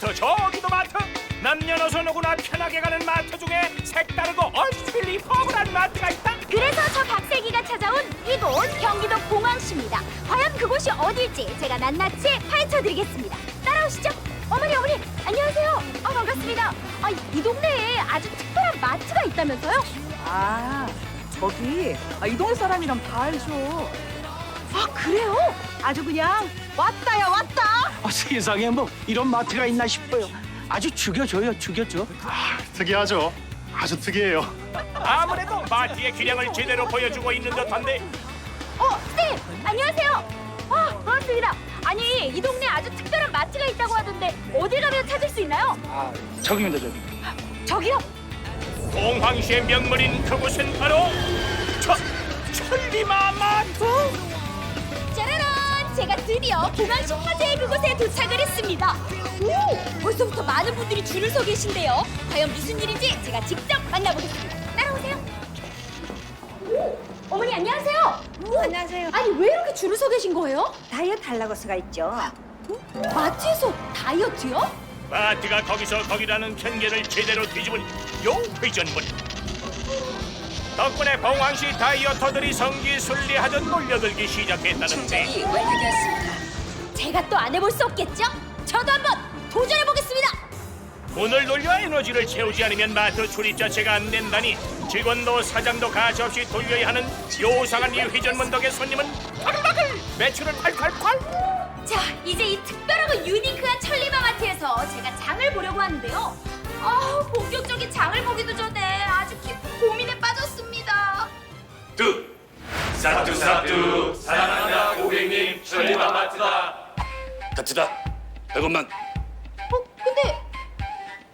마트 저기도 마트 남녀노소 누구나 편하게 가는 마트 중에 색다르고 얼스필리 퍼블한 마트가 있다 그래서 저 박세기가 찾아온 이곳 경기도 공항시입니다. 과연 그곳이 어딜지 제가 낱낱이 파헤쳐드리겠습니다. 따라오시죠. 어머니 어머니 안녕하세요. 아 반갑습니다. 아, 이 동네에 아주 특별한 마트가 있다면서요? 아, 저기 아, 이 동네 사람이랑 다 알죠. 아 그래요? 아주 그냥 왔다야 왔다. 아, 세상에 뭐 이런 마트가 있나 싶어요. 아주 죽여줘요, 죽여줘. 특이하죠? 아주 특이해요. 아무래도 마트의 기량을 제대로 보여주고 있는 듯한데 어 쌤 안녕하세요. 아 반갑습니다. 아니 이 동네 아주 특별한 마트가 있다고 하던데 어디 가면 찾을 수 있나요? 아, 저기입니다, 저기. 저기요. 공황시의 명물인 그곳은 바로 저 천리마 마트! 제가 드디어 공항 식파제의 그곳에 도착을 했습니다. 오! 벌써부터 많은 분들이 줄을 서 계신데요. 과연 무슨 일인지 제가 직접 만나보겠습니다. 따라오세요. 오! 어머니 안녕하세요. 오, 안녕하세요. 아니 왜 이렇게 줄을 서 계신 거예요? 다이어트 하려고 서가 있죠. 마트에서 다이어트요? 마트가 거기서 거기라는 편견을 제대로 뒤집은 요 회전문 덕분에 봉황시 다이어터들이 성기순리하듯 몰려들기 시작했다는데 제가 또 안 해볼 수 없겠죠? 저도 한번 도전해 보겠습니다. 돈을 돌려 에너지를 채우지 않으면 마트 출입 자체가 안 된다니 직원도 사장도 가차없이 돌려야 하는 요상한 이 회전문 덕에 손님은 바글바글 매출은 콸콸콸 자, 이제 이 특별하고 유니크한 천리마 마트에서 제가 장을 보려고 하는데요. 아, 본격적인 장을 보기도 전에 아주 깊은 고민에 사뚜사뚜 사랑한다 고객님. 천리마 마트다. 같으다. 100원만. 어, 근데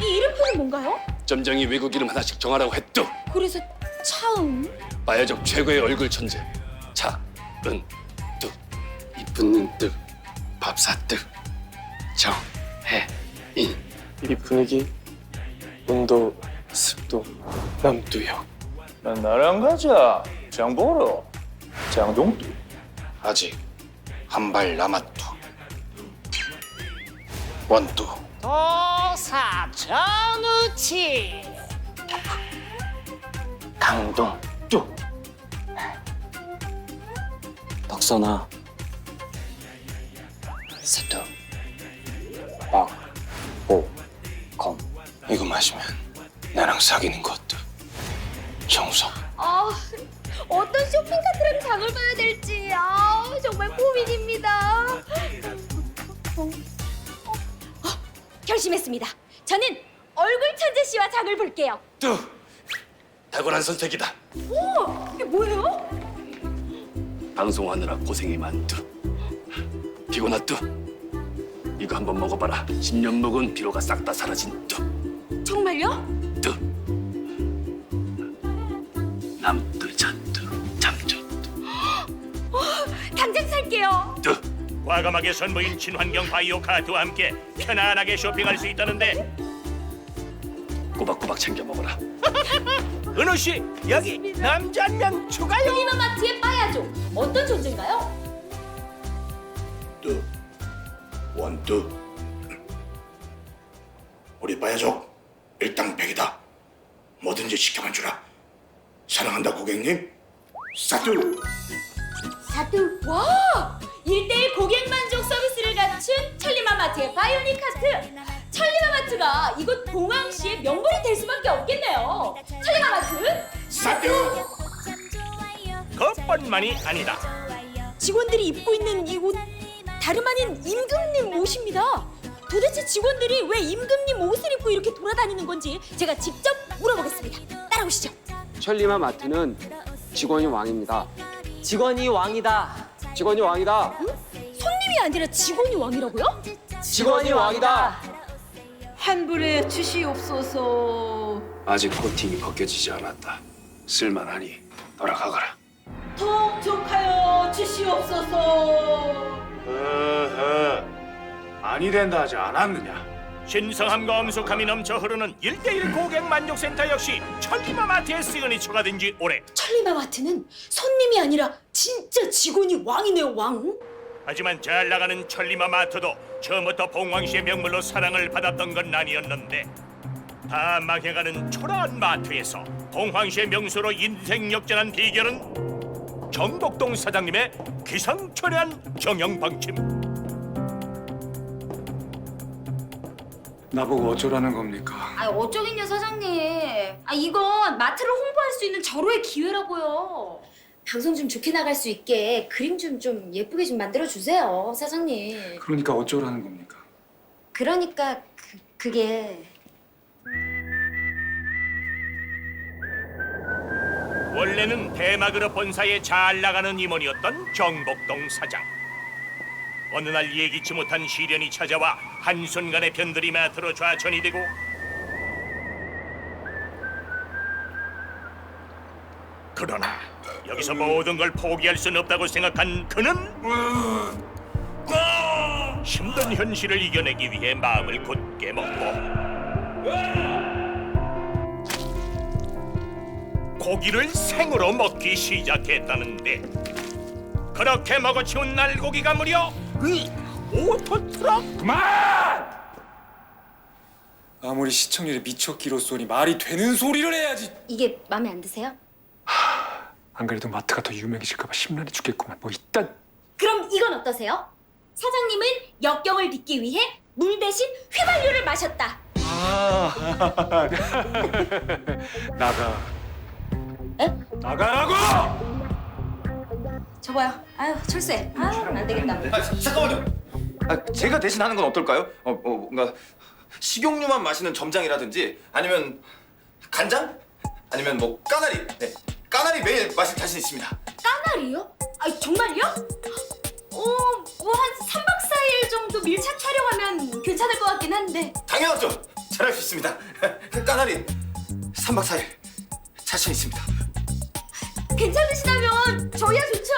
이 이름표는 뭔가요? 점장이 외국 이름 하나씩 정하라고 했뚜 그래서 차음. 마야적 최고의 얼굴 천재. 차은뚜 이쁜 눈뜨 밥사뜨 정혜인. 이 분위기, 온도, 습도, 남두역. 난 나랑 가자. 장보러. 장동두. 아직 한 발 남았뚜 원뚜 강동, 뚝. 덕선아. 세트. 막, 오, 검. 이거 마시면 나랑 사귀는 것도 정석 아, 어떤 쇼핑 카트랑 장을 봐야 될지 아, 정말 고민입니다. 어, 어, 결심했습니다. 저는 얼굴 천재 씨와 장을 볼게요. 뚜 탁월한 선택이다 오, 이게 뭐예요? 방송하느라 고생이 많뚜 피곤하뚜 이거 한번 먹어봐라 10년 먹은 피로가 싹 다 사라진 정말요? 뚜뚜 남뚜 잔 살게요. 뚜 과감하게 선보인 친환경 바이오 카드와 함께 편안하게 쇼핑할 수 있다는데 꼬박꼬박 챙겨 먹어라 은우 씨 여기 남자 한 명 추가요. 플리마마트의 빠야조 어떤 존재인가요? 뚜, 원뚜. 우리 빠야족 일당백이다. 뭐든지 시켜만 주라. 사랑한다 고객님. 사뚜. 사두 와! 1대1 고객 만족 서비스를 갖춘 천리마마트의 바이오닉 카트 천리마마트가 이곳 봉황시의 명물이 될 수밖에 없겠네요 천리마마트 사뚜. 그것뿐만이 아니다. 직원들이 입고 있는 이옷 다름 아닌 임금님 옷입니다 도대체 직원들이 왜 임금님 옷을 입고 이렇게 돌아다니는 건지 제가 직접 물어보겠습니다 따라오시죠 천리마 마트는 직원이 왕입니다. 직원이 왕이다. 직원이 왕이다. 손님이 아니라 직원이 왕이라고요? 직원이 왕이다. 환불해 주시옵소서. 아직 코팅이 벗겨지지 않았다 쓸만하니 돌아가거라 통촉하여 주시옵소서. 아니 된다 하지 않았느냐? 신성함과 엄숙함이 넘쳐 흐르는 1대1 고객 만족센터 역시 천리마마트의 시그니처가 된 지 오래. 천리마마트는 손님이 아니라 진짜 직원이 왕이네요 왕 하지만 잘 나가는 천리마 마트도 처음부터 봉황 씨의 명물로 사랑을 받았던 건 아니었는데 다 망해가는 초라한 마트에서 봉황 씨의 명수로 인생 역전한 비결은 정복동 사장님의 기상천외한 경영 방침. 나보고 어쩌라는 겁니까? 아 어쩌긴요 사장님. 아 이건 마트를 홍보할 수 있는 절호의 기회라고요. 방송 좀 좋게 나갈 수 있게 그림 좀 좀 예쁘게 좀 만들어 주세요 사장님. 그러니까 어쩌라는 겁니까? 그러니까 그, 그게 원래는 대마그룹 본사에 잘 나가는 임원이었던 정복동 사장. 어느 날 예기치 못한 시련이 찾아와 한순간에 변들이 마트로 좌천이 되고 그러나 여기서 모든 걸 포기할 수는 없다고 생각한 그는 힘든 현실을 이겨내기 위해 마음을 굳게 먹고 고기를 생으로 먹기 시작했다는데 그렇게 먹어치운 날고기가 무려 오토 트럭 아무리 시청률이 미쳐 기로쏘니 말이 되는 소리를 해야지. 이게 마음에 안 드세요? 안 그래도 마트가 더 유명해질까봐 심란해 죽겠구만. 뭐 이딴 그럼 이건 어떠세요? 사장님은 역경을 딛기 위해 물 대신 휘발유를 마셨다. 아 나가. 에? 나가라고! 저봐요. 아유 철수해. 아유 안 되겠다. 아, 잠깐만요. 아, 제가 대신 하는 건 어떨까요? 어, 어, 뭔가 식용유만 마시는 점장이라든지 아니면 간장? 아니면 뭐 까나리. 네. 까나리 매일 마실 자신 있습니다. 까나리요? 아 정말요? 어 뭐한 3박 4일 정도 밀착 촬영하면 괜찮을 것 같긴 한데. 당연하죠. 잘할 수 있습니다. 까나리 3박 4일 자신 있습니다. 괜찮으시다면 저희야 좋죠.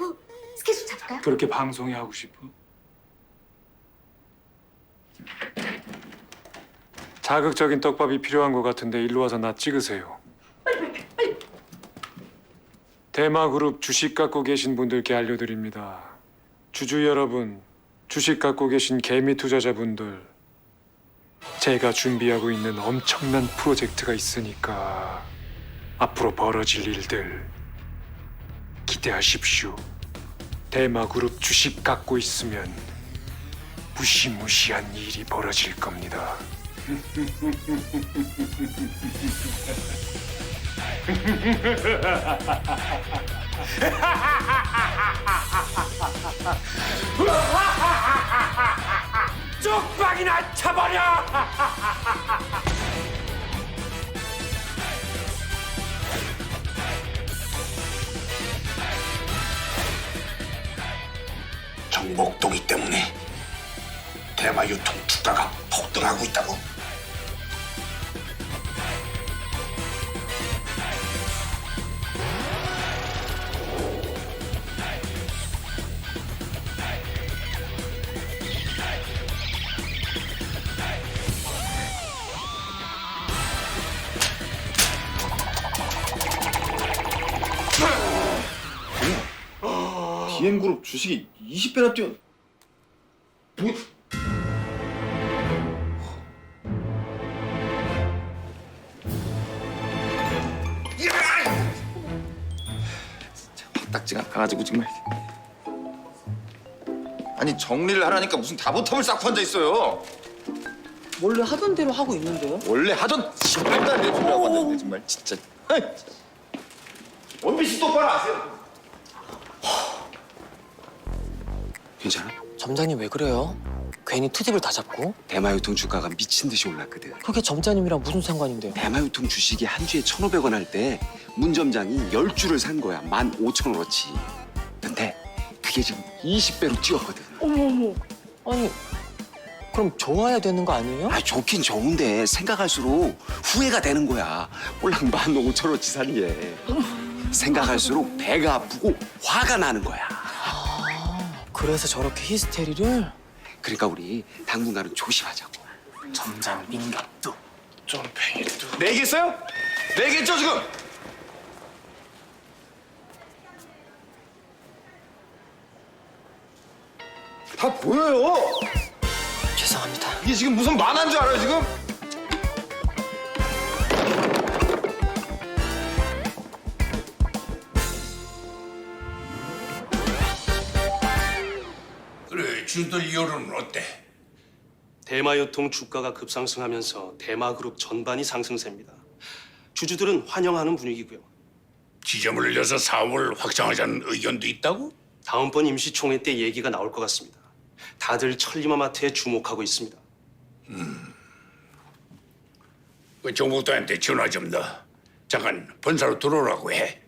어, 스케줄 잡을까요? 그렇게 방송이 하고 싶어? 자극적인 떡밥이 필요한 것 같은데 일로 와서 나 찍으세요. 대마그룹 주식 갖고 계신 분들께 알려드립니다. 주주 여러분, 주식 갖고 계신 개미 투자자분들, 제가 준비하고 있는 엄청난 프로젝트가 있으니까 앞으로 벌어질 일들 기대하십시오. 대마그룹 주식 갖고 있으면 무시무시한 일이 벌어질 겁니다. 쪽박이나 쳐버려! 정복동이 때문에 대마 유통 주가가 폭등하고 있다고. 비엠그룹 주식이 20배나 뛰어. 뭐? 진짜 확딱지가 가가지고 정말. 아니 정리를 하라니까 무슨 다보텀을 쌓고 앉아 있어요. 원래 하던 대로 하고 있는데요? 원래 하던 지금도 안 되는 소리 하고 앉았네 정말 진짜. 씨 똑바로 아세요? 괜찮아? 점장님 왜 그래요? 괜히 투집을 다 잡고? 대마 유통 주가가 미친 듯이 올랐거든. 그게 점장님이랑 무슨 상관인데요? 대마 유통 주식이 한 주에 1,500원 할 때 문 점장이 10주를 산 거야. 15,000원어치. 근데 그게 지금 20배로 뛰었거든. 어머어머. 아니 그럼 좋아야 되는 거 아니에요? 아, 좋긴 좋은데 생각할수록 후회가 되는 거야. 꼴랑 15,000원어치 산 게. 생각할수록 배가 아프고 화가 나는 거야. 그래서 저렇게 히스테리를? 그러니까 우리 당분간은 조심하자고. 점장 민갑도 좀 팽이도 내겠어요? 내겠죠 지금? 다 보여요. 죄송합니다. 이게 지금 무슨 만화인 줄 알아요 지금? 그래 주들 여론은 어때? 대마 유통 주가가 급상승하면서 대마 그룹 전반이 상승세입니다. 주주들은 환영하는 분위기고요. 지점을 늘려서 사업을 확장하자는 의견도 있다고? 다음번 임시총회 때 얘기가 나올 것 같습니다. 다들 천리마마트에 주목하고 있습니다. 그 정복도한테 전화 좀 넣어. 잠깐 본사로 들어오라고 해.